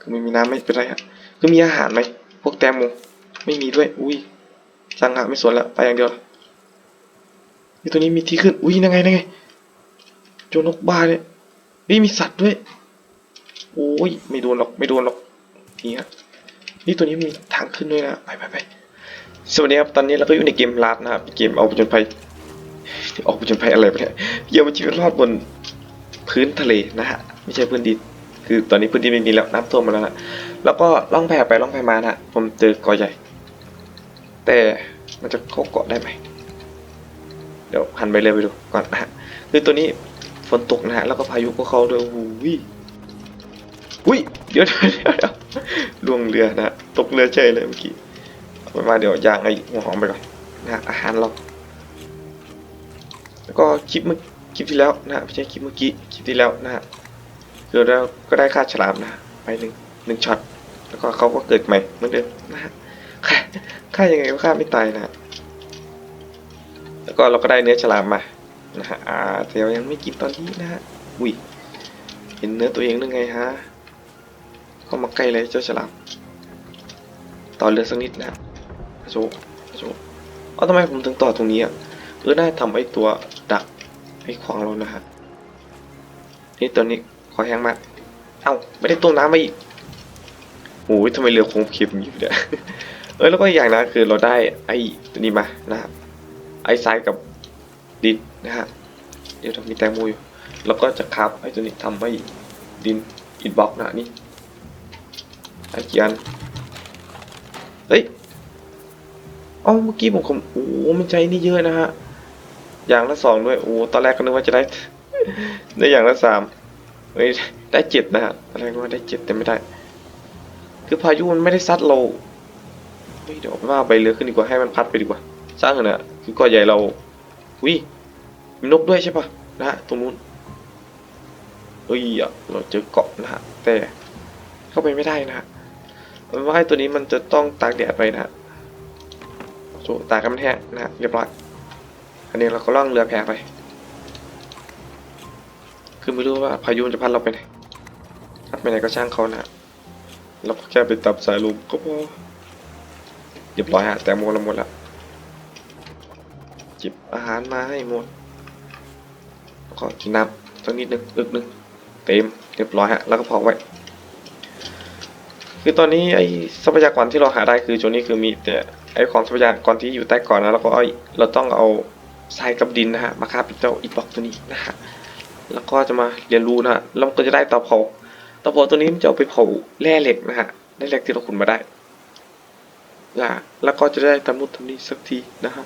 คือไม่มีน้ำไม่เป็นไรฮะคือมีอาหารไหมพวกแตงโมไม่มีด้วย อุ้ยจังอะไม่สนละไปอย่างเดียวนี่ตัวนี้มีที่ขึ้น อุ้ยนั่งไงนั่งไงโจนกบ้าเนี่ยนี่มีสัตว์ด้วย โอ้ยไม่โดนหรอกไม่โดนหรอกนี่ฮะนี่ตัวนี้มีทางขึ้นด้วยนะไปไปไปสวัสดีครับตอนนี้เราก็อยู่ในเกมลาดนะครับเกมเอาผจญภัยออกผจญภัยอะไรไปเนี่ยเยี่ยมชีวิตรอดบนพื้นทะเลนะฮะไม่ใช่พื้นดิน คือตอนนี้พื้นดินไม่มีแล้วน้ำท่วมมาแล้วนะแล้วก็ล่องแพไปล่องแพมานะฮะผมเจอเกาะใหญ่ แต่มันจะเข้าเกาะได้ไหมเดี๋ยวหันไปเลยไปดูก่อนนะฮะคือตัวนี้ฝนตกนะฮะแล้วก็พายุก็เข้าด้วยโอ้โหอุ้ยเดี๋ยวเดี๋ยวเดี๋ยวเดี๋ยวล่วงเรือนะตกเรือเฉยเลยเมื่อกี้เอามาเดี๋ยวยางไอ้หัวหอมไปก่อนนะอาหารเราแล้วก็คลิปเมื่อคลิปที่แล้วนะไม่ใช่คลิปเมื่อกี้คลิปที่แล้วนะฮะ คือเราก็ได้ค่าฉลามนะ ไปหนึ่งหนึ่งช็อต แล้วก็เขาก็เกิดใหม่เหมือนเดิมนะฮะค่าค่ายังไงก็ค่าไม่ตายนะฮะแล้วก็เราก็ได้เนื้อฉลามมานะฮะอ่าแต่เรายังไม่กินตอนนี้นะฮะ อุ้ย เห็นเนื้อตัวเองหรือไงฮะ เข้ามาใกล้เลยเจ้าฉลาม ต่อเรือสักนิดนะโชว์โชว์เอ้าทำไมผมถึงต่อตรงนี้อะเออน่าทำไอ้ตัวดักไอ้ขวางเรานะฮะนี่ตัวนี้ อแห้งมาก เอ้า ไม่ได้ต้มน้ำมาอีกโอ้ยทำไมเรือโค้งเข็มอยู่เนี่ยเออแล้วก็อย่างนะคือเราได้ไอ้ตัวนี้มานะครับไอ้ทรายกับดินนะฮะเดี๋ยวเรามีแตงโมอยู่แล้วก็จะคับไอ้ตัวนี้ทำให้ดินอินบ็อกนะนี่ไอ้เกียนเฮ้ยเอ้าเมื่อกี้ผมคำโอ้มันใจนี่เยอะนะฮะอย่างละสองด้วยโอ้ตอนแรกก็นึกว่าจะได้ ได้อย่างละสาม เฮ้ยได้เจ็ดนะฮะตอนแรกก็ว่ได้เจ็ดแต่ไม่ได้ คือพายุมันไม่ได้ซัดเราเฮ้ยเดี๋ยวว่าไปเรือขึ้นดีกว่าให้มันพัดไปดีกว่า สร้างเถอะนะคือก่อใหญ่เราวิมีนกด้วยใช่ปะนะฮะตรงนู้นเอ้ยอะเราเจอเกาะนะฮะแต่เข้าไปไม่ได้นะฮะมันว่าไอ้ตัวนี้มันจะต้องตากแดดไปนะฮะโจตากกันมันแห้งนะฮะเรียบร้อยอันนี้เราก็ล่องเรือแพไป คือไม่รู้ว่าพายุจะพัดเราไปไหนพัดไปไหนก็ช่างเขานะเราก็แค่ไปตับสายลมก็พอเรียบร้อยฮะแต่โมเราหมดล้วจิบอาหารมาให้หมดแล้วก็กินน้ำสักนิดนึงอึกนึงเต็มเรียบร้อยฮะแล้วก็พอไว้ คือตอนนี้ไอ้ทรัพยากรที่เราหาได้คือช่วงนี้คือมีแต่ไอ้ของทรัพยากรที่อยู่ใต้ก่อนนะแล้วก็ไอ้เราต้องเอาทรายกับดินนะฮะมาคาป็นเจ้าอีบล็อกตัวนี้นะฮะ แล้วก็จะมาเรียนรู้นะฮะแล้วก็จะได้เตาเผาเตาเผาตัวนี้มันจะเอาไปเผาแร่เหล็กนะฮะแร่เหล็กที่เราขุดมาได้นะแล้วก็จะได้ทำนู่นทำนี่สักทีนะฮะ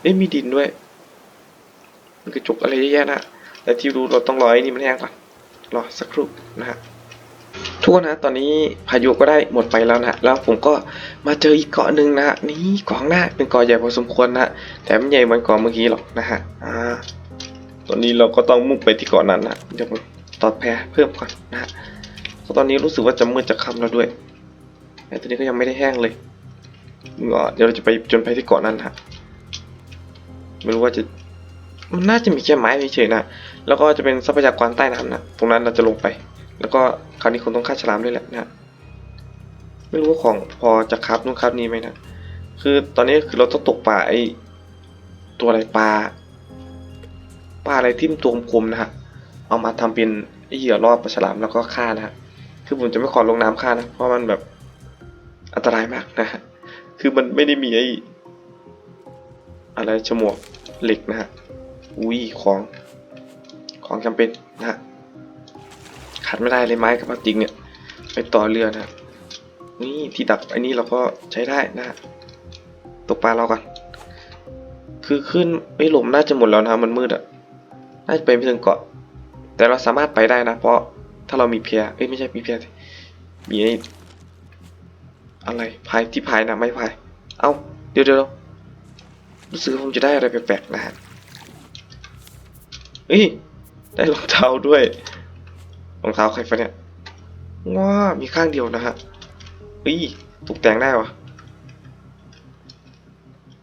เอ้ยมีดินด้วย มันกระจกอะไรเยอะแยะนะแต่ที่รู้เราต้องรอไอ้นี่มันแห้งก่อนรอสักครู่นะฮะทุกคนนะตอนนี้พายุก็ได้หมดไปแล้วนะแล้วผมก็มาเจออีกเกาะหนึ่งนะฮะนี่เกาะข้างหน้าเป็นเกาะใหญ่พอสมควรนะฮะแต่ไม่ใหญ่เหมือนเกาะเมื่อกี้หรอกนะฮะอ่า ตอนนี้เราก็ต้องมุ่งไปที่เกาะนั้นนะเดี๋ยวผมต่อแพเพิ่มก่อนนะฮะเพราะตอนนี้รู้สึกว่าจะมืดจะค่ำแล้วด้วยแต่ตอนนี้ก็ยังไม่ได้แห้งเลยเดี๋ยวเราจะไปจนไปที่เกาะนั้นฮะไม่รู้ว่าจะมันน่าจะมีแค่ไม้เฉยๆนะ แล้วก็จะเป็นทรัพยากรใต้น้ำนะ ตรงนั้นเราจะลงไป แล้วก็คราวนี้คงต้องฆ่าฉลามด้วยแหละนะ ไม่รู้ว่าของพอจะคับนู่นคับนี้ไหมนะ คือตอนนี้คือเราต้องตกปลาไอตัวอะไรปลา ปลาอะไรที่มันตัวกลมนะฮะเอามาทำเป็นเหยื่อล่อปลาฉลามแล้วก็ฆ่านะฮะคือผมจะไม่ขอลงน้ำฆ่านะ เพราะมันแบบอันตรายมากนะฮะคือมันไม่ได้มีไออะไรฉมวกเหล็กนะฮะอุ้ยของของจำเป็นนะฮะขาดไม่ได้เลยไม้กับพลาสติกเนี่ยไปต่อเรือนะฮะนี่ที่ดักอันนี้เราก็ใช้ได้นะฮะตกปลาเราก่อนคือขึ้นไอ้ยลมน่าจะหมดแล้วนะมันมืดอะ น่าจะไปไม่ถึงเกาะ แต่เราสามารถไปได้นะ เพราะถ้าเรามีเพียเอ้ยไม่ใช่มีเพียมีไอ้อะไรพายที่พายนะไม่พาย เอ้าเดี๋ยวเดี๋ยวรู้สึกผมจะได้อะไรแปลกๆนะฮะเฮ้ยได้รองเท้าด้วยรองเท้าใครฟะเนี่ยว้ามีข้างเดียวนะฮะเฮ้ยตกแต่งได้วะ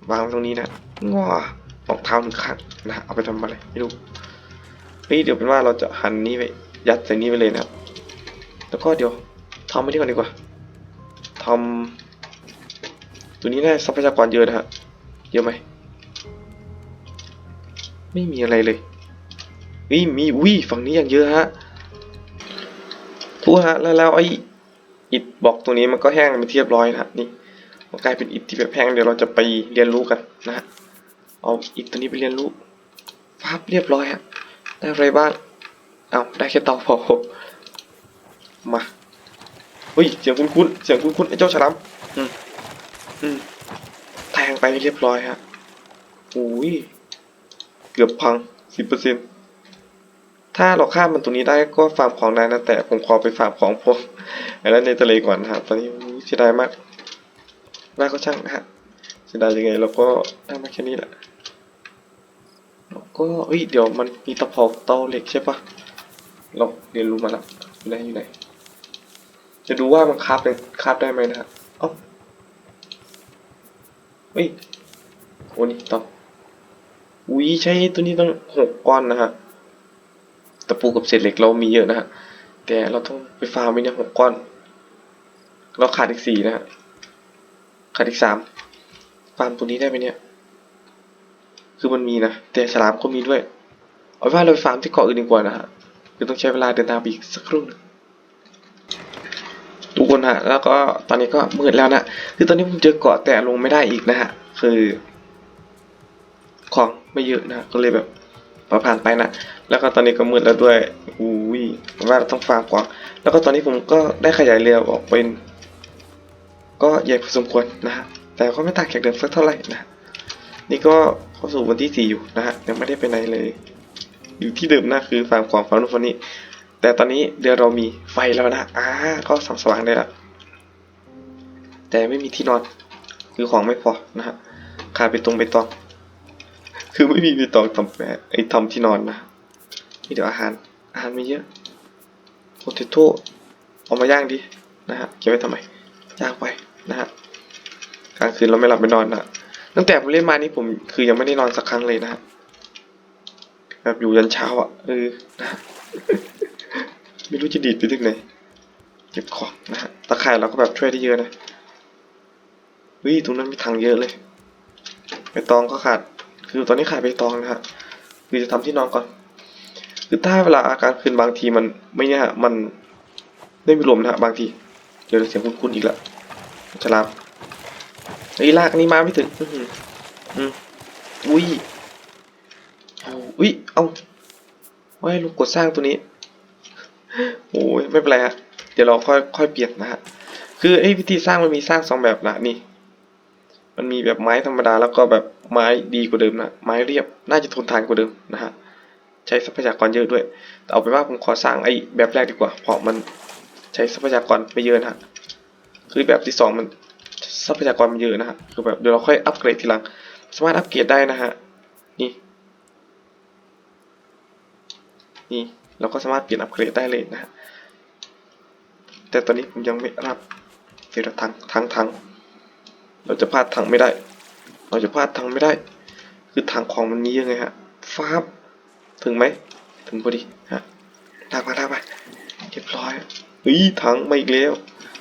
วางตรงนี้นะว้ารองเท้าหนึ่งข้างนะฮะเอาไปทำอะไรไม่รู้ เฮ้ยเดี๋ยวเป็นว่าเราจะหันนี้ไปยัดใส่นี้ไปเลยนะครับ แล้วก็เดี๋ยวถำไม่ได้ก่อนดีกว่าทำตัวนี้ได้ทรัพยากรเยอะนะฮะเยอะไหมไม่มีอะไรเลยนี่มีอุ้ยฝั่งนี้อย่างเยอะฮะทุกฮะแล้วแล้วไอ้อิฐบอกตรงนี้มันก็แห้งไปนที่เรียบร้อยนะฮะนี่มันกลายเป็นอิฐที่แบบแห้งเดี๋ยวเราจะไปเรียนรู้กันนะฮะเอาอิฐตัวนี้ไปเรียนรู้ปั๊บเรียบร้อยฮะ ได้อะไรบ้าง เอาได้แค่เตาเผามาเฮ้ยเสียงคุ้นๆเสียงคุ้นๆไอ้เจ้าฉลามอืมอืมแทงไปเรียบร้อยฮะโอ้ยเกือบพังสิบเปอร์เซ็นถ้าเราข้ามมันตรงนี้ได้ก็ฟาร์มของได้นะแต่ผมขอไปฟาร์มของพวกไอ้นั่นในทะเลก่อนนะฮะตอนนี้อุ๊ยเสียดายมากได้ก็ช่างนะฮะเสียดายยังไงเราก็ได้มาแค่นี้แหละแล้ว ก็เฮ้ยเดี๋ยวมันมีตะเภาเตาเหล็กใช่ปะเราเรียนรู้มาแล้วอยู่ไหนอยู่ไหน จะดูว่ามันคาบเป็นคาบได้ไหมนะฮะเอ้าเฮ้ยโอ้นี่ตออุ้ยใช้ตัวนี้ตั้งหกก้อนนะฮะตะปูกับเศษเหล็กเรามีเยอะนะฮะแต่เราต้องไปฟาร์มไว้เนี่ยหกก้อน เราขาดอีกสี่นะฮะขาดอีกสามฟาร์มตัวนี้ได้ไหมเนี่ย คือมันมีนะ แต่ฉลามก็มีด้วย เอาว่าเราไปฟาร์มที่เกาะอื่นดีกว่านะฮะคือต้องใช้เวลาเดินทางไปอีกสักครู่หนึงทุกคนฮะ แล้วก็ตอนนี้ก็มืดแล้วนะ คือตอนนี้ผมเจอเกาะแต่ลงไม่ได้อีกนะฮะ คือ ของไม่เยอะนะ ก็เลยแบบผ่านไปนะ แล้วก็ตอนนี้ก็มืดแล้วด้วยอุ้ยว่าเราต้องฟาร์มก่อนแล้วก็ตอนนี้ผมก็ได้ขยายเรือออกเป็น ก็ใหญ่พอสมควรนะฮะ แต่ก็ไม่ต่างจากเดิมสักเท่าไหร่นะ นี่ก็เข้าสู่วันที่สี่อยู่นะฮะยังไม่ได้ไปไหนเลย อยู่ที่เดิมนะคือฟาร์มของฟาร์มนู้นฟานี้แต่ตอนนี้เรือเรามีไฟแล้วนะอ่าก็ส่องสว่างได้แล้วแต่ไม่มีที่นอน คือของไม่พอนะฮะขาดไปตรงไปตอง คือไม่มีไปตองทำแไอ้ทำที่นอนนะมีเดี๋ยวอาหารอาหารไม่เยอะโพเทโต้เอามาย่างดินะฮะเก็บไว้ทำไมย่างไปนะฮะกลางคืนเราไม่หลับไม่นอนนะ ตั้งแต่ผมเล่นมานี่ผมคือยังไม่ได้นอนสักครั้งเลยนะฮะแบบอยู่ยันเช้าอะเออนะไม่รู้จะดีดไปถึงไหนเก็บของนะฮะตะข่ายเราก็แบบช่วยได้เยอะนะเฮ้ยตรงนั้นมีถังเยอะเลยใบตองก็ขาด คือตอนนี้ขาดใบตองนะฮะคือจะทำที่นอนก่อน คือถ้าเวลาอาการคืนบางทีมันไม่เนี่ยฮะมันไม่มีลมนะฮะบางที เดี๋ยวเสียงคุ้นๆอีกแล้วจะรับ ไอ้ยลากนี้มาไม่ถึงอือหืออืมอุ้ยอุ้ยเอาไว้ลูกกดสร้างตัวนี้โอ้ยไม่เป็นไรฮะเดี๋ยวเราค่อยค่อยเปลี่ยนนะฮะคือไอ้วิธีสร้างมันมีสร้างสองแบบนะนี่มันมีแบบไม้ธรรมดาแล้วก็แบบไม้ดีกว่าเดิมนะไม้เรียบน่าจะทนทานกว่าเดิมนะฮะใช้ทรัพยากรเยอะด้วยแต่เอาไปนว่าผมขอสร้างไอ้แบบแรกดีกว่าเพราะมันใช้ทรัพยากรไม่เยอะนะฮะคือแบบที่สองมัน ทรัพยากรมันเยอะนะฮะคือแบบเดี๋ยวเราค่อยอัปเกรดทีหลัง สามารถอัปเกรดได้นะฮะนี่นี่เราก็สามารถเปลี่ยนอัปเกรดได้เลยนะฮะแต่ตอนนี้ผมยังไม่รับเสียถังถังถังเราจะพลาดถังไม่ได้ เราจะพลาดถังไม่ได้ คือถังของมันมีเยอะไงฮะฟ้าบถึงไหมถึงพอดีฮะลากมาลากมาเรียบร้อยเฮ้ยถังมาอีกแล้ว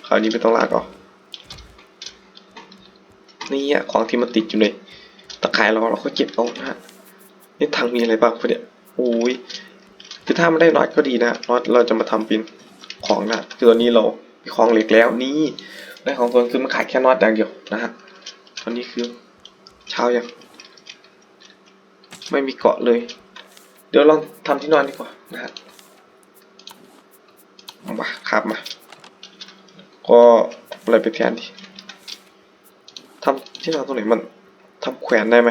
คราวนี้ไม่ต้องลากออก นี่อะของที่มันติดอยู่ในตะข่ายเราเราก็เก็บเอานะฮะนี่ถังมีอะไรบ้างพวกเนี่ยโอ้ยคือถ้ามันได้น็อตก็ดีนะน็อตเราจะมาทำเป็นของนะคือตอนนี้เรามีของเหล็กแล้วนี่ได้ของตัวคือมันขายแค่น็อตอย่างเดียวนะฮะตอนนี้คือเช้ายังไม่มีเกาะเลย เดี๋ยวลองทำที่นอนดีกว่านะฮะมาครับมา ก็อะไรไปแทนดี ที่นอนตรงไหนมันทำแขวนได้ไหม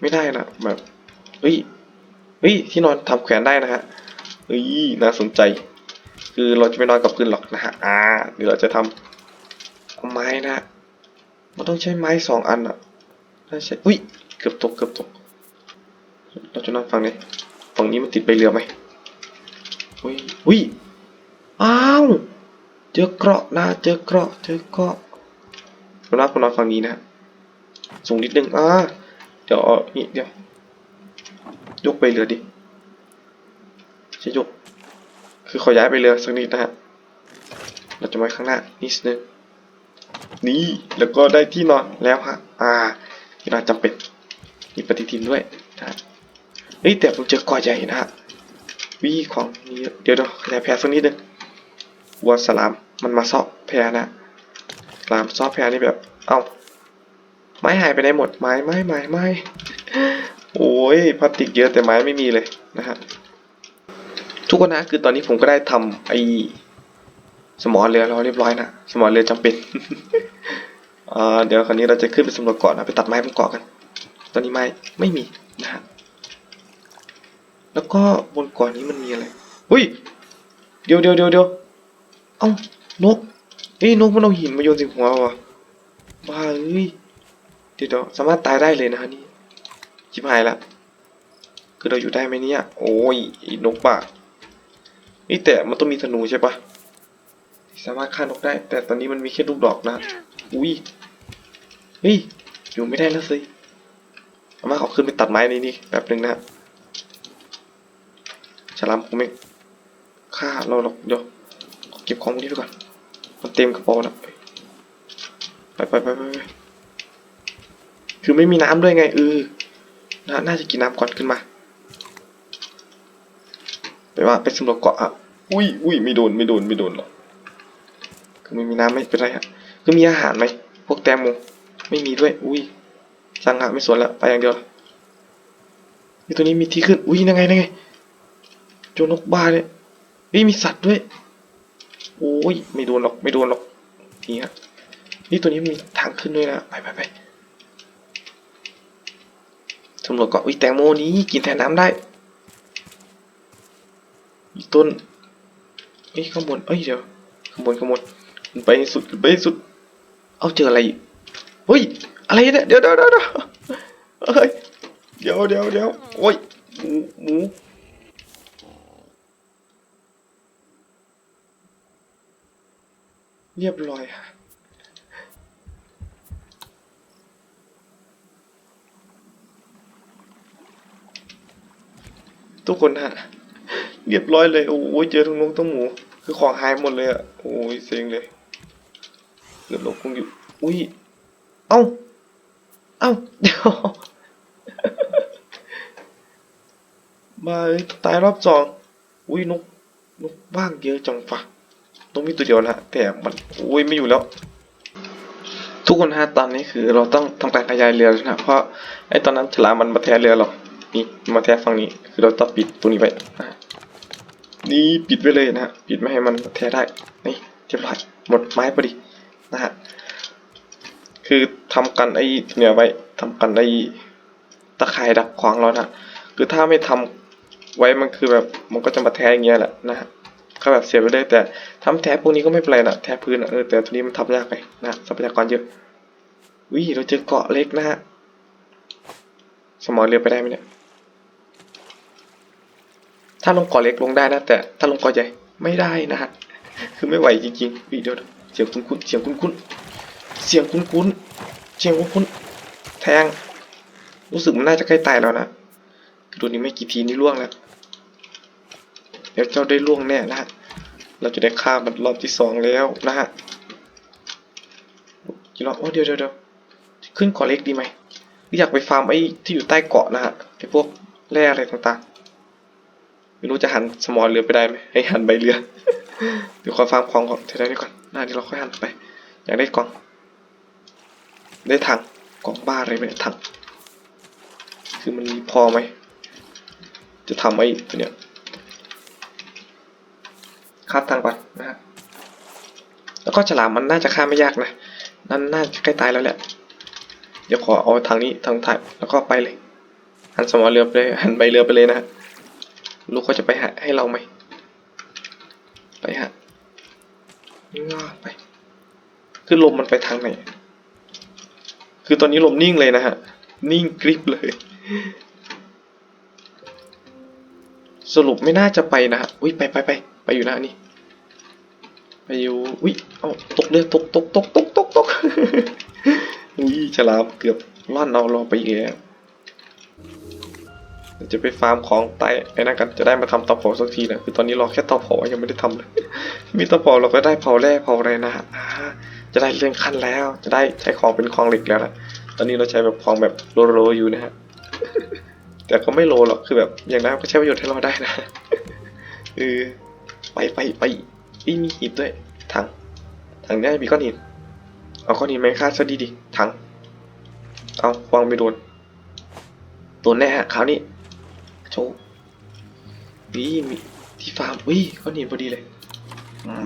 ไม่ได้นะแบบเฮ้ยเฮ้ยที่นอนทำแขวนได้นะฮะเฮ้ยน่าสนใจ คือเราจะไม่นอนกับพื้นหรอกนะฮะอ่าเดี๋ยวเราจะทำเอาไม้นะมันต้องใช้ไม้สองอันอะน่าใช่อุ้ยเกือบตกเกือบตก เราจะนอนฝั่งนี้ฝั่งนี้มันติดใบเรือไหมอุ้ยอุ้ยอ้าวเจอเกราะนะเจอเกราะเจอเกราะผมนอนนอนฝั่งนี้นะฮะ สูงนิดนึงอ่าเดี๋ยวเอานี่เดี๋ยวยกไปเรือดิจะยก คือขอย้ายไปเรือสักนิดนะฮะเราจะมาข้างหน้านิดนึงนี่แล้วก็ได้ที่นอนแล้วฮะอ่าที่นอนจำเป็นมีปฏิทินด้วยนะฮะเฮ้ยแต่ผมเจอกอใหญ่นะฮะวิของมีเยอะเดี๋ยวเดี๋ยวขยายแพรสักนิดนึงวัวสลามมันมาซอกแพรนะสลามซอกแพรนี่แบบ เอ้า ไม้หายไปไหนหมดไม้ไม้ไม้ไม้โอ้ยพลาสติกเยอะแต่ไม้ไม่มีเลยนะฮะทุกคนนะคือตอนนี้ผมก็ได้ทำไอสมอเรือเราเรียบร้อยนะสมอเรือจำเป็นอ่าเดี๋ยวคราวนี้เราจะขึ้นไปสำรวจเกาะนะไปตัดไม้บนเกาะกัน ตอนนี้ไม้ไม่มีนะฮะแล้วก็บนเกาะนี้มันมีอะไรอุ้ยเดี๋ยวเดี๋ยวเดี๋ยวเดี๋ยวเอ้านกเอ้ยนกมันเอาหินมาโยนใส่หัววะบ้าเอ้ย เดี๋ยวเดียวสามารถตายได้เลยนะฮะนี่ชิบหายละคือเราอยู่ได้ไหมเนี่ย โอ้ยนกบ้านี่แต่มันต้องมีธนูใช่ปะสามารถฆ่านกได้ แต่ตอนนี้มันมีแค่ลูกดอกนะอุ้ยเฮ้ยอยู่ไม่ได้แล้วสิเอามาขอขึ้นไปตัดไม้นี่นี่แป๊บหนึ่งนะฉลามคงไม่ฆ่าเราหรอกเดี๋ยวเก็บของพวกนี้ไปก่อนมันเต็มกระเป๋าแล้วไปไปไปไปไป คือไม่มีน้ำด้วยไงเออน,น่าจะกินน้ำก่อนขึ้นมาไปว่าไปสำรวจเกาะอะอุ้ยอุ้ยไม่โดนไม่โดนไม่โดนหรอกคือไม่มีน้ำไม่เป็นไรฮะคือมีอาหารไหมพวกแตงโมไม่มีด้วย อุ้ยช่างฮะไม่สนละไปอย่างเดียวนี่ตัวนี้มีที่ขึ้น อุ้ยยังไงยังไงโจนกบ้าเนี่ยนี่มีสัตว์ด้วยโอ้ยไม่โดนหรอกไม่โดนหรอกนี่ฮะนี่ตัวนี้มีทางขึ้นด้วยนะไปไปไป สำรวจเกาะอุ้ยแตงโมนี้กินแทนน้ำได้อีกต้นเอ้ยข้างบนเอ้ยเดี๋ยวข้างบนข้างบนขึ้นไปสุดไปสุด เอาเจออะไรเฮ้ยอะไรเนี่ยเดี๋ยวเดี๋ยวเดี๋ยวเดี๋ยวเฮ้ยเดี๋ยวเดี๋ยวเดี๋ยวโอ้ยหมูหมูเรียบร้อยฮะ ทุกคนฮะเรียบร้อยเลย โอ้ยเจอทั้งนกทั้งหมู คือของหายหมดเลยอะ โอ้ยเซ็งเลยเกือบหลบคงอยู่ อุ้ย เอ้า เอ้าเดี๋ยวมาตายรอบสอง อุ้ยนก นกบ้างเยอะจังฟะต้องมีตัวเดียวนะแต่มันอุ้ยไม่อยู่แล้ว ทุกคนฮะตอนนี้คือเราต้องทำการขยายเรือแล้วนะเพราะไอ้ตอนนั้นฉลามมันมาแทะเรือเรา นี่มาแทะฝั่งนี้ คือเราต้องปิดตรงนี้ไว้นี่ปิดไว้เลยนะฮะ ปิดไม่ให้มันแทะได้ นี่เรียบร้อยหมดไม้พอดีนะฮะ คือทำกันไอ้เนี่ยไว้ทำกันไอ้ตะข่ายดักขวางเรานะคือถ้าไม่ทำไว้มันคือแบบมันก็จะมาแทะอย่างเงี้ยแหละนะฮะก็แบบเสียไปเลยแต่ทำแทะพวกนี้ก็ไม่เป็นไรนะแทะพื้นอะเออแต่ตัวนี้มันทำยากไปนะทรัพยากรเยอะวิเราเจอเกาะเล็กนะฮะสมอเรือไปได้ไหมเนี่ย ถ้าลงเกาะเล็กลงได้นะ แต่ถ้าลงเกาะใหญ่ไม่ได้นะฮะคือไม่ไหวจริงๆวิเดี๋ยวเสียงคุ้นๆเสียงคุ้นๆเสียงคุ้นๆเสียงคุ้นๆแทง รู้สึกมันน่าจะใกล้ตายแล้วนะดูนี้ไม่กี่ทีนี่ล่วงแล้วเดี๋ยวเจ้าได้ล่วงแน่นะฮะเราจะได้ฆ่ามันรอบที่สองแล้วนะฮะกี่รอบโอ้เดี๋ยวเดี๋ยวเดียวขึ้นเกาะเล็กดีไหมอยากไปฟาร์มไอ้ที่อยู่ใต้เกาะนะฮะไอ้พวกแร่อะไรต่างๆ ไม่รู้จะหันสมอลเรือไปได้ไหมให้หันใบเรือเดี๋ยวขอฟาร์มของก่อนเท่านี้ก่อนหน้านี้เราค่อยหันไป อยากได้กล่อง ได้ถังกล่องบ้าอะไรเนี่ยถังคือมันมีพอไหมจะทำไอ้ตัวเนี้ยคาดทางก่อนนะฮะแล้วก็ฉลามมันน่าจะฆ่าไม่ยากนะนั่นน่าจะใกล้ตายแล้วแหละเดี๋ยวขอเอาทางนี้ทางถ่ายแล้วก็ไปเลยหันสมอเรือไปเลยหันใบเรือไปเลยนะฮะ ลูกเขาจะไปหาให้เราไหม ไปฮะง่าไป คือลมมันไปทางไหน คือตอนนี้ลมนิ่งเลยนะฮะ นิ่งกริบเลย สรุปไม่น่าจะไปนะฮะ อุ้ยไปไปไปไปอยู่นะนี่ไปอยู่ อุ้ยเอาตกเรือตกตกตกตกตกตกอุ้ยฉลามเกือบล่อนเอาเราไปอีกแล้ว จะไปฟาร์มของไต่ไอ้นั่นกันจะได้มาทำเตาเผาสักทีนะคือตอนนี้รอแค่เตาเผายังไม่ได้ทำเลย มีเตาเผาเราก็ได้เผาแร่เผาอะไรนะฮะจะได้เลื่อนขั้นแล้ว จะได้ใช้ของเป็นของเหล็กแล้วนะตอนนี้เราใช้แบบของแบบโลโลอยู่นะฮะแต่ก็ไม่โลหรอกคือแบบอย่างนั้นก็ใช้ประโยชน์ให้เราได้นะเออไปไปไปอีมีหินด้วยถังถังเนี้ยมีก้อนหินเอาก้อนหินไหมค่าซะดีดีถังเอาวางไม่โดนโดนแน่ฮะคราวนี้ โชว์วิมีที่ฟาร์มวิก้อนหินพอดีเลย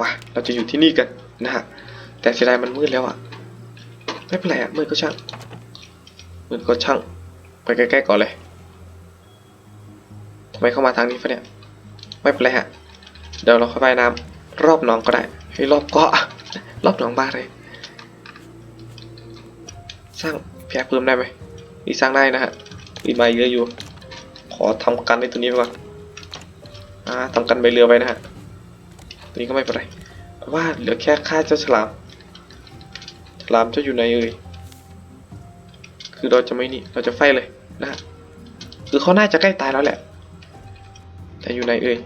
มาเราจะอยู่ที่นี่กันนะฮะแต่เสียดายมันมืดแล้วอะไม่เป็นไรอะมืดก็ช่างมืดก็ช่างไปใกล้ๆก่อนเลยทำไมเข้ามาทางนี้ฟะเนี่ยไม่เป็นไรฮะเดี๋ยวเราเข้าไปน้ำรอบหนองก็ได้ให้รอบเกาะรอบหนองบ้านเลย สร้างแพรเพิ่มได้ไหมนี่สร้างได้นะฮะมีใบเยอะอยู่ ขอทำกันในตัวนี้ไปก่อนอ่าทำกันใบเรือไปนะฮะตัวนี้ก็ไม่เป็นไรว่าเหลือแค่ฆ่าเจ้าฉลาม ฉลามเจ้าอยู่ไหนเอ่ยคือเราจะไม่นี่เราจะไฟเลยนะฮะคือเขาน่าจะใกล้ตายแล้วแหละ แต่อยู่ไหนเอ่ย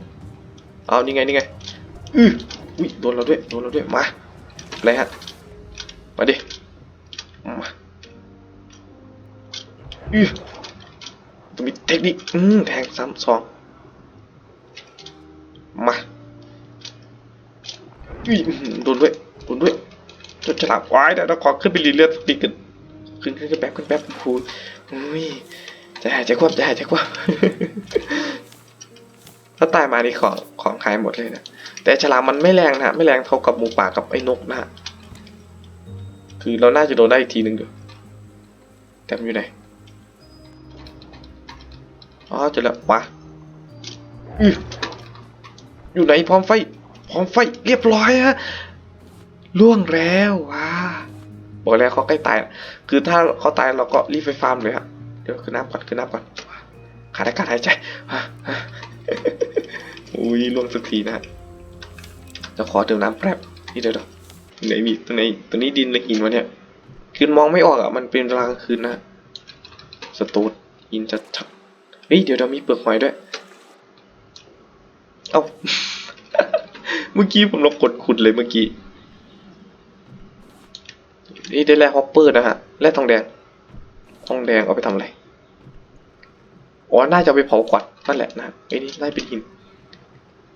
เอานี่ไงนี่ไงอืออุ้ยโดนเราด้วยโดนเราด้วยมาอะไรฮะมาดิมาอือ ทคนิคอืมแทงซ้ำสองมาอุ้ยโดนด้วยโดนด้วยจนฉลาดวายแต่เราขอขึ้นไปรีเลือดปีกันขึ้นขึ้นขึ้นแป๊บขึ้นแป๊บโอ้โหอุ้ยใจหายใจคว่ำใจหายใจคว่ำถ้าตายมานี่ของของหายหมดเลยนะแต่ฉลามมันไม่แรงนะฮะไม่แรงเท่ากับหมูป่ากับไอ้นกนะฮะคือเราน่าจะโดนได้อีกทีหนึ่งเดี๋ยวแต่มันอยู่ไหน อ๋อเจอแล้ววะอื้ออยู่ไหนพร้อมไฟ พร้อมไฟเรียบร้อยฮะล่วงแล้วว้าบอกแล้วเขาใกล้ตายนะคือถ้าเขาตายเราก็รีบไปฟาร์มเลยฮะเดี๋ยวขึ้นน้ำก่อนขึ้นน้ำก่อนขาดอากาศหายใจอะอะอุ้ยล่วงสักทีนะฮะจะขอเติมน้ำแป๊บนี่เดี๋ยวเดี๋ยวไหนมีตรงไหนตรงนี้ดินหรือหินวะเนี่ยคือมองไม่ออกอะมันเป็นเวลากลางคืนนะสตูดหินจะชัด เฮ้ยเดี๋ยวเรามีเปลือกหอยด้วย เอ้าเมื่อกี้ผมลองกดขุดเลยเมื่อกี้ นี่ได้แร่ฮอปเปอร์นะฮะ แร่ทองแดง ทองแดงเอาไปทำอะไร อ๋อ น่าจะไปเผาก่อนนั่นแหละนะไอ้นี่น่าเป็นหิน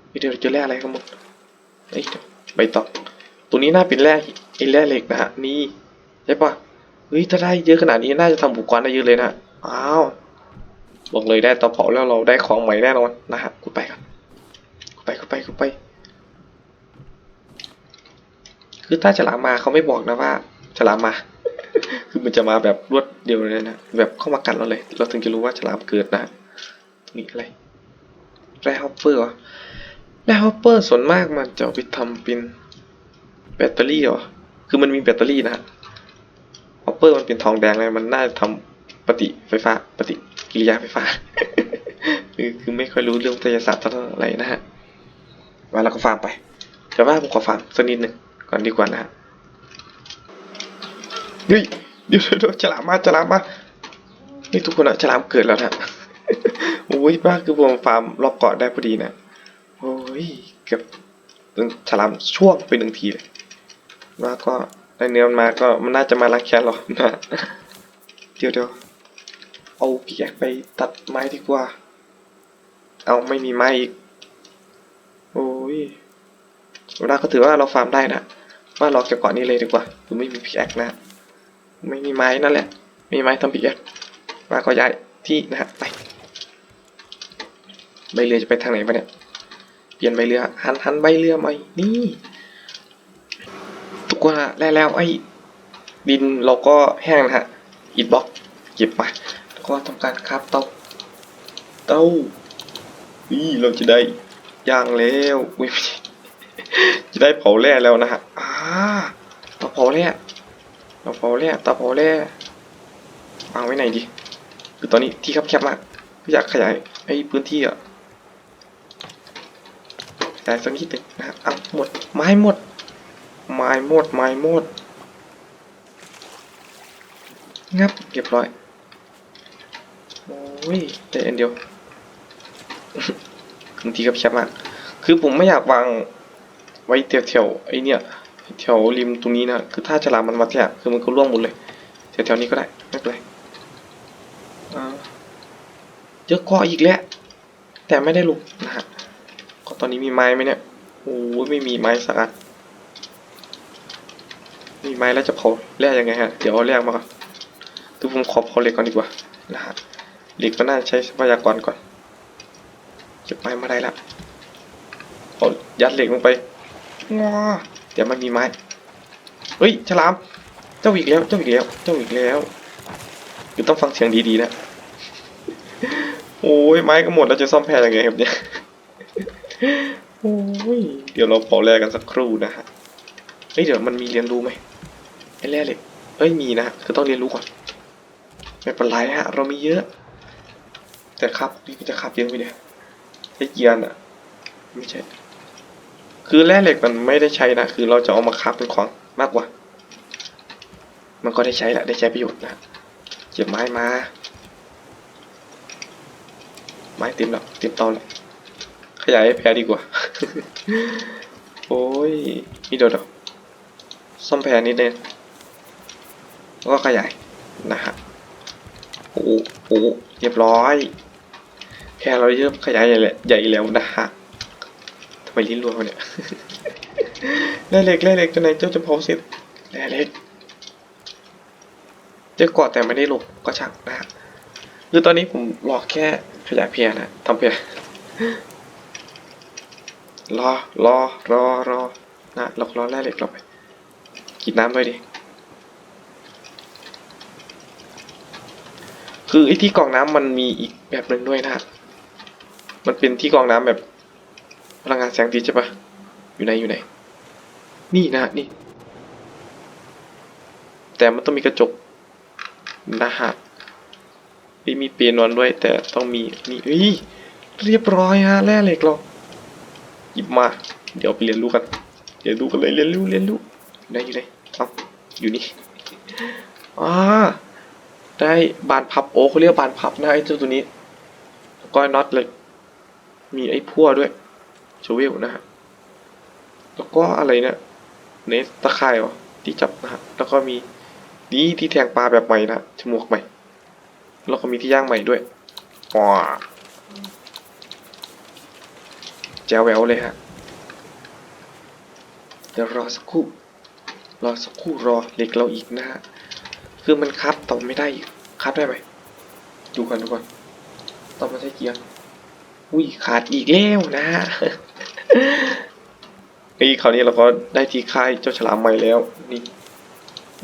เฮ้ยเดี๋ยวเราจะแร่อะไรกันหมดเฮ้เดี๋ยวใบตองตัวนี้น่าเป็นแร่ไอ้แร่เหล็กนะฮะ นี่ใช่ปะเฮ้ยถ้าได้เยอะขนาดนี้น่าจะทำอุปกรณ์ได้เยอะเลยนะ อ้าว บอกเลยได้เตาเผาแล้วเราได้ของใหม่แน่นอนนะฮะกูไปกันกูไปกูไปกูไป คือถ้าฉลามมาเขาไม่บอกนะว่าฉลามมา คือมันจะมาแบบรวดเดียวเลยนะแบบเข้ามากันเราเลย เราถึงจะรู้ว่าฉลามเกิดนะตรงนี้อะไรแร่ฮอปเปอร์หรอแร่ฮอปเปอร์ส่วนมากมันจะไปทำเป็นแบตเตอรี่เหรอคือมันมีแบตเตอรี่นะฮะฮอปเปอร์มันเป็นทองแดงเลยมันน่าจะทำปฏิไฟฟ้าปฏิ กิริยาไฟฟ้าคือคือไม่ค่อยรู้เรื่องวิทยาศาสตร์เท่าไหร่นะฮะมาแล้วก็ฟาร์มไปแต่ว่าผมขอฟาร์มสักนิดหนึ่งก่อนดีกว่านะฮะเฮ้ยเดี๋ยวเดี๋ยวฉลามมาฉลามมานี่ทุกคนอะฉลามเกิดแล้วนะโอ้ยบ้าคือผมฟาร์มรอบเกาะได้พอดีนะโอ้ยเกือบฉลามช่วงไปหนึ่งทีเลยว่าก็ได้เนื้อมันมาก็มันน่าจะมาลักแค่หรอกนะเดี๋ยวเดี๋ยว เอาพี่แอกไปตัดไม้ดีกว่า เอาไม่มีไม้อีก โอ้ยเวลาก็ถือว่าเราฟาร์มได้นะ ว่าเราเก็บก่อนนี้เลยดีกว่าคือไม่มีพี่แอกนะ ไม่มีไม้นั่นแหละ มีไม้ทำพี่แอกว่าก็ย้ายที่นะฮะไป ใบเรือจะไปทางไหนปะเนี่ย เปลี่ยนใบเรือ หันหันใบเรือใหม่ นี่ทุกคนอะได้แล้วไอ้ดินเราก็แห้งนะฮะอิดบล็อกเก็บมา ก็ทำการคราฟเตาเตานี่เราจะได้ย่างแล้วอุ้ยไม่ใช่จะได้เผาแร่แล้วนะฮะอ่าเตาเผาแร่เตาเผาแร่เตาเผาแร่วางไว้ไหนดีคือตอนนี้ที่คับแคบมากอยากขยายไอ้พื้นที่อะแต่สักนิดหนึ่งนะครับเอาหมดไม้หมดไม้หมดไม้หมดงับเรียบร้อยโอ้ยแต่อันเดียวบางทีก็แคบมากคือผมไม่อยากวางไว้แถวๆไอ้เนี่ยแถวริมตรงนี้นะคือถ้าฉลามมันมาแทะคือมันก็ร่วงหมดเลยแถวๆนี้ก็ได้ไม่เป็นไรอ่าเจอเกาะอีกแล้วแต่ไม่ได้ลุกนะฮะก็ตอนนี้มีไม้ไหมเนี่ยโอ้ยไม่มีไม้สักอันมีไม้แล้วจะเผาแร่ยังไงฮะเดี๋ยวเอาแร่มาก่อนคือผมขอเผาเหล็กก่อนดีกว่านะฮะเหล็กก็น่าใช้ทรัพยากรก่อนเก็บไม้มาได้ล้วเอายัดเหล็กลงไปง้อเดี๋ยวมันมีไม้ เฮ้ยฉลาม เจ้าอีกแล้ว เจ้าอีกแล้ว เจ้าอีกแล้วคือต้องฟังเสียงดีๆนะ โอ้ยไม้ก็หมดแล้วจะซ่อมแพรยังไงครับเนี่ย โอ้ยเดี๋ยวเราเผาแร่กันสักครู่นะฮะ เฮ้ยเดี๋ยวมันมีเรียนรู้ไหมไอ้แร่เหล็กเอ้ยมีนะคือต้องเรียนรู้ก่อน ไม่เป็นไรฮะ เรามีเยอะ แต่ครับนี่จะขับเยอะไหมเนี่ยใช้เกียร์อะ ไม่ใช่ คือแร่เหล็กมันไม่ได้ใช้นะ คือเราจะเอามาคับเป็นของมากกว่า มันก็ได้ใช้แหละ ได้ใช้ประโยชน์นะ เก็บไม้มา ไม้เต็มแล้วเต็มเตาแล้วขยายให้แพ้ดีกว่า โอ้ยนี่เดี๋ยวเดี๋ยวซ่อมแพรนิดนึงแล้วก็ขยายนะฮะโอ้โหโอ้โหเรียบร้อย แพรเราเริ่มขยายใหญ่แล้วใหญ่แล้วนะฮะทำไมลิ้นรัววะเนี่ยแร่เหล็กแร่เหล็กตัวไหนเจ้าจะเผาเสร็จแร่เหล็กเจอเกาะแต่ไม่ได้ลงก็ช่างนะฮะคือตอนนี้ผมรอแค่ขยายเพียนะทำเพียรอรอรอรอนะรอรอแร่เหล็กเราไปกินน้ำด้วยดิคือไอ้ที่กรองน้ำมันมีอีกแบบหนึ่งด้วยนะฮะ มันเป็นที่กรองน้ำแบบพลังงานแสงอาทิตย์ใช่ปะอยู่ไหนอยู่ไหน นี่นะฮะนี่ แต่มันต้องมีกระจกนะฮะไม่มีเปียนอนด้วย แต่ต้องมีนี่เฮ้ยเรียบร้อยฮะแร่เหล็กเราหยิบมา เดี๋ยวไปเรียนรู้กันเรียนรู้กันเลยเรียนรู้เรียนรู้ไหนอยู่ไหนเอาอยู่นี่อ่าได้บานพับโอ้เขาเรียกบานพับนะไอ้เจ้าตัวนี้แล้วก็น็อตเลย มีไอ้พั่วด้วยชเวลนะฮะแล้วก็อะไรเนี่ยเนสตะข่ายวะที่จับนะฮะแล้วก็มีนี่ที่แทงปลาแบบใหม่นะจมูกใหม่ แล้วก็มีที่ย่างใหม่ด้วยว้าแจ๋วแหววเลยฮะเดี๋ยวรอสักครู่รอสักครู่รอเหล็กเราอีกนะฮะคือมันคัดต่อไม่ได้อีกคัดได้ไหมดูก่อนดูก่อนต้องมาใช้เกียร์ อุ้ยขาดอีกแล้วนะฮะนี่คราวนี้เราก็ได้ที่ค่ายเจ้าฉลามใหม่แล้วนี่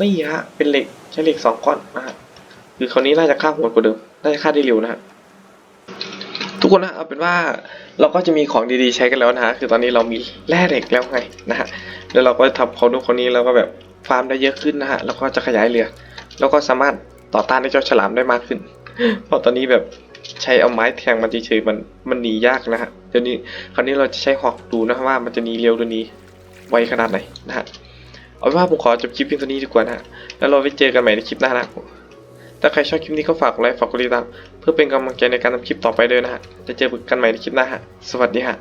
นี่ฮะเป็นเหล็กใช้เหล็กสองก้อนนะฮะคือคราวนี้น่าจะฆ่าโหดกว่าเดิมน่าจะฆ่าได้เร็วนะฮะทุกคนนะเอาเป็นว่าเราก็จะมีของดีๆใช้กันแล้วนะฮะคือตอนนี้เรามีแร่เหล็กแล้วไงนะฮะแล้วเราก็ทำของนู้นคนนี้แล้วก็แบบฟาร์มได้เยอะขึ้นนะฮะแล้วก็จะขยายเรือ แล้วก็สามารถต่อต้านไอ้เจ้าฉลามได้มากขึ้น เพราะตอนนี้แบบ ใช้เอาไม้แทงมันเฉยๆมันมันหนียากนะฮะเดี๋ยวนี้คราวนี้เราจะใช้หอกดูนะว่ามันจะหนีเร็วตัวนี้ไวขนาดไหนนะฮะเอาเป็นว่าผมขอจบคลิปเพียงเท่านี้ดีกว่านะฮะแล้วเราไปเจอกันใหม่ในคลิปหน้านะถ้าใครชอบคลิปนี้ก็ฝากกดไลค์ฝากกดติดตามเพื่อเป็นกำลังใจในการทำคลิปต่อไปด้วยนะฮะจะเจอกันใหม่ในคลิปหน้าฮะสวัสดีฮะ